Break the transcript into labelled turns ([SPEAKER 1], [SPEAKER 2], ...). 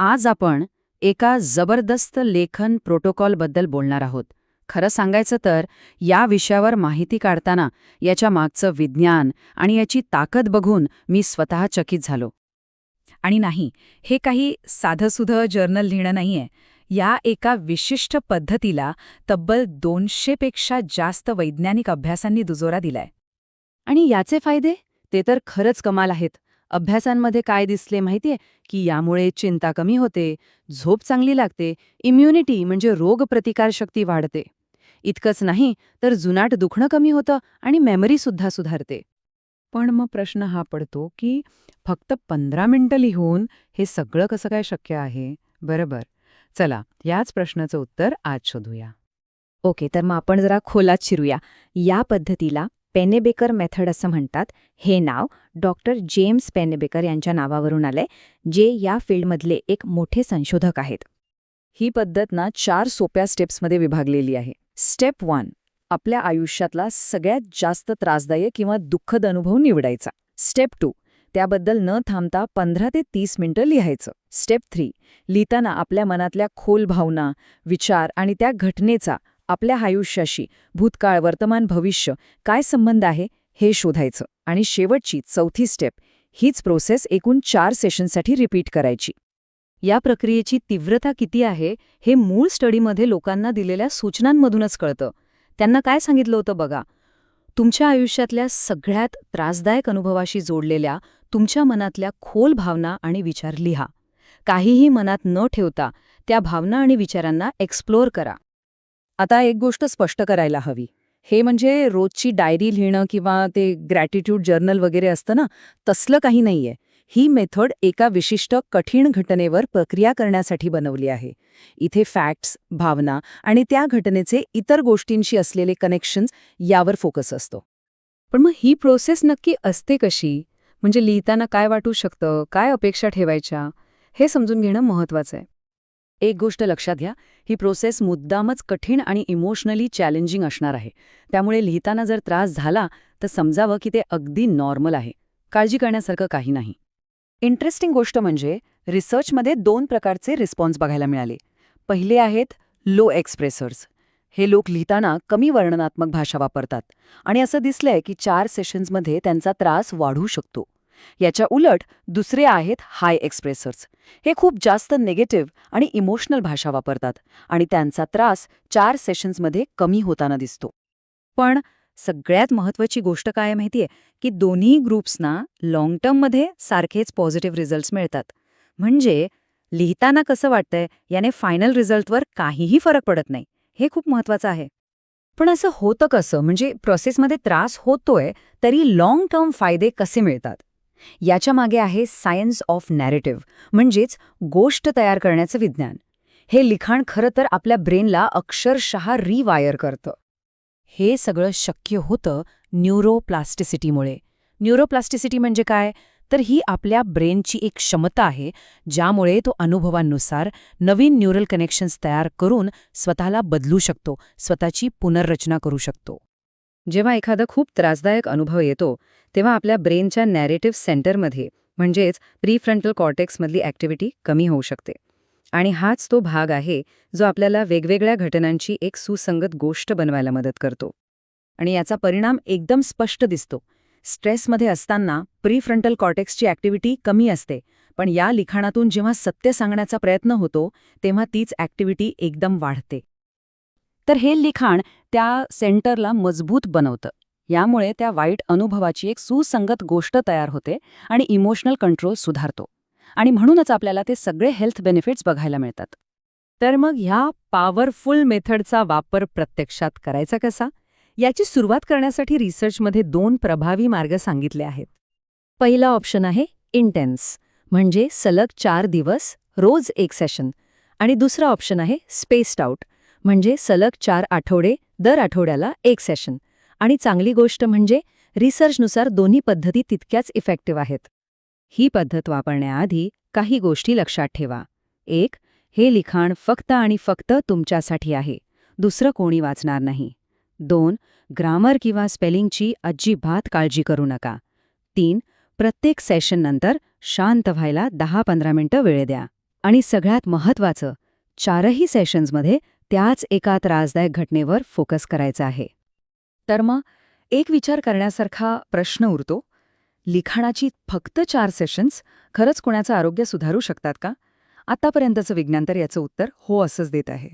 [SPEAKER 1] आज आपण एका जबरदस्त लेखन प्रोटोकॉलबद्दल बोलणार आहोत. खरं सांगायचं तर या विषयावर माहिती काढताना याच्या मागचं विज्ञान आणि याची ताकद बघून मी स्वतः चकित झालो.
[SPEAKER 2] आणि नाही हे काही साधंसुधं जर्नल लिहिणं नाहीये. या एका विशिष्ट पद्धतीला तब्बल दोनशेपेक्षा जास्त वैज्ञानिक अभ्यासांनी दुजोरा दिलाय.
[SPEAKER 1] आणि याचे फायदे? ते तर खरंच कमाल आहेत. अभ्यासांमध्ये काय दिसले माहितीये? की यामुळे चिंता कमी होते झोप चांगली लागते इम्युनिटी म्हणजे रोगप्रतिकारशक्ती वाढते. इतकंच नाही तर जुनाट दुखणं कमी होतं आणि मेमरीसुद्धा सुधारते.
[SPEAKER 3] पण मग प्रश्न हा पडतो की फक्त पंधरा मिनिटं लिहून हे सगळं कसं काय शक्य आहे? बरोबर. चला याच प्रश्नाचं उत्तर आज शोधूया.
[SPEAKER 4] ओके तर मग आपण जरा खोलात शिरूया. या पद्धतीला पेनेबेकर मेथड असं म्हणतात. हे नाव डॉक्टर जेम्स पेनेबेकर यांच्या नावावरून आलंय जे या फील्डमधले एक मोठे संशोधक आहेत.
[SPEAKER 2] ही पद्धत ना चार सोप्या स्टेप्समध्ये विभागलेली आहे. स्टेप वन आपल्या आयुष्यातला सगळ्यात जास्त त्रासदायक किंवा दुःखद अनुभव निवडायचा. स्टेप टू त्याबद्दल न थांबता पंधरा ते तीस मिनिटं लिहायचं. स्टेप थ्री लिहिताना आपल्या मनातल्या खोल भावना विचार आणि त्या घटनेचा आपल्या आयुष्याशी भूतकाळ वर्तमान भविष्य काय संबंध आहे हे शोधायचं. आणि शेवटची चौथी स्टेप हीच प्रोसेस एकूण चार सेशनसाठी रिपीट करायची.
[SPEAKER 1] या प्रक्रियेची तीव्रता किती आहे हे मूळ स्टडीमध्ये लोकांना दिलेल्या सूचनांमधूनच कळतं. त्यांना काय सांगितलं होतं बघा? तुमच्या आयुष्यातल्या सगळ्यात त्रासदायक अनुभवाशी जोडलेल्या तुमच्या मनातल्या खोल भावना आणि विचार लिहा. काहीही मनात न ठेवता त्या भावना आणि विचारांना एक्सप्लोअर करा.
[SPEAKER 2] आता एक गोष्ट स्पष्ट करायला हवी. हे म्हणजे रोजची डायरी लिहिणं किंवा ते ग्रॅटिट्यूड जर्नल वगैरे असतं ना तसलं काही नाहीये. ही मेथड एका विशिष्ट कठीण घटनेवर प्रक्रिया करण्यासाठी बनवली आहे. इथे फॅक्ट्स भावना आणि त्या घटनेचे इतर गोष्टींशी असलेले कनेक्शन्स यावर फोकस असतो.
[SPEAKER 3] पण मग ही प्रोसेस नक्की असते कशी? म्हणजे लिहिताना काय वाटू शकतं? काय अपेक्षा ठेवायच्या? हे समजून घेणं महत्वाचं आहे.
[SPEAKER 1] एक गोष्ट लक्षात घ्या ही प्रोसेस मुद्दामच कठीण आणि इमोशनली चॅलेंजिंग असणार आहे. त्यामुळे लिहिताना जर त्रास झाला तर समजावं की ते अगदी नॉर्मल आहे. काळजी करण्यासारखं काही नाही. इंटरेस्टिंग गोष्ट म्हणजे रिसर्चमध्ये दोन प्रकारचे रिस्पॉन्स बघायला मिळाले. पहिले आहेत लो एक्सप्रेसर्स हे लोक लिहिताना कमी वर्णनात्मक भाषा वापरतात. आणि असं दिसलंय की चार सेशन्समध्ये त्यांचा त्रास वाढू शकतो. याच्या उलट दुसरे आहेत हाय एक्सप्रेसर्स. हे खूप जास्त नेगेटिव्ह आणि इमोशनल भाषा वापरतात आणि त्यांचा त्रास चार सेशन्समध्ये कमी होताना दिसतो. पण सगळ्यात महत्वाची गोष्ट काय माहितीये? की दोन्ही ग्रुप्सना लाँग टर्ममध्ये सारखेच पॉझिटिव्ह रिझल्ट्स मिळतात. म्हणजे लिहिताना कसं वाटतंय? याने फायनल रिझल्टवर काहीही फरक पडत नाही. हे खूप महत्वाचं आहे. पण असं होतं कसं? म्हणजे प्रोसेसमध्ये त्रास होतोय तरी लाँग टर्म फायदे कसे मिळतात? याच्या मागे आहे सायन्स ऑफ नॅरेटिव्ह म्हणजेच गोष्ट तयार करण्याचं विज्ञान. हे लिखाण खरं तर आपल्या ब्रेनला अक्षरशः रिवायर करतं. हे सगळं शक्य होतं न्यूरोप्लास्टिसिटीमुळे. न्यूरोप्लास्टिसिटी म्हणजे काय? तर ही आपल्या ब्रेनची एक क्षमता आहे ज्यामुळे तो अनुभवांनुसार नवीन न्यूरल कनेक्शन्स तयार करून स्वतःला बदलू शकतो स्वतःची पुनर्रचना करू शकतो. जेव्हा एखादा खूप त्रासदायक अनुभव येतो तेव्हा आपल्या ब्रेनच्या नॅरेटिव्ह सेंटरमध्ये म्हणजेच प्रीफ्रंटल कॉर्टेक्समधली ॲक्टिव्हिटी कमी होऊ शकते. आणि हाच तो भाग आहे जो आपल्याला वेगवेगळ्या घटनांची एक सुसंगत गोष्ट बनवायला मदत करतो. आणि याचा परिणाम एकदम स्पष्ट दिसतो. स्ट्रेसमध्ये असताना प्रीफ्रंटल कॉर्टेक्सची ॲक्टिव्हिटी कमी असते पण या लिखाणातून जेव्हा सत्य सांगण्याचा प्रयत्न होतो तेव्हा तीच ॲक्टिव्हिटी एकदम वाढते. तर हे लिखाण त्या सेंटरला मजबूत बनवतं. यामुळे त्या वाईट अनुभवाची एक सुसंगत गोष्ट तयार होते आणि इमोशनल कंट्रोल सुधारतो. आणि म्हणूनच आपल्याला ते सगळे हेल्थ बेनिफिट्स बघायला मिळतात.
[SPEAKER 3] तर मग ह्या पॉवरफुल मेथडचा वापर प्रत्यक्षात करायचा कसा? याची सुरुवात करण्यासाठी रिसर्चमध्ये दोन प्रभावी मार्ग सांगितले आहेत.
[SPEAKER 4] पहिला ऑप्शन आहे इंटेन्स म्हणजे सलग चार दिवस रोज एक सेशन. आणि दुसरा ऑप्शन आहे स्पेस्ड आउट म्हणजे सलग चार आठवडे दर आठवड्याला एक सेशन आणि चांगली गोष्ट म्हणजे रिसर्चनुसार दोन्ही पद्धती तितक्याच इफेक्टिव्ह आहेत. ही पद्धत वापरण्याआधी काही गोष्टी लक्षात ठेवा. एक हे लिखाण फक्त आणि फक्त तुमच्यासाठी आहे. दुसरं कोणी वाचणार नाही. दोन ग्रामर किंवा स्पेलिंगची अजिबात काळजी करू नका. तीन प्रत्येक सेशननंतर शांत व्हायला दहा पंधरा मिनिटं वेळ द्या. आणि सगळ्यात महत्त्वाचं चारही सेशन्समध्ये त्याच एका त्रासदायक घटनेवर फोकस करायचा आहे.
[SPEAKER 2] तर मग एक विचार करण्यासारखा प्रश्न उरतो. लिखाणाची फक्त चार सेशन्स खरंच कुणाचं आरोग्य सुधारू शकतात का? आतापर्यंतचं विज्ञान तर याचं उत्तर हो असंच देत आहे.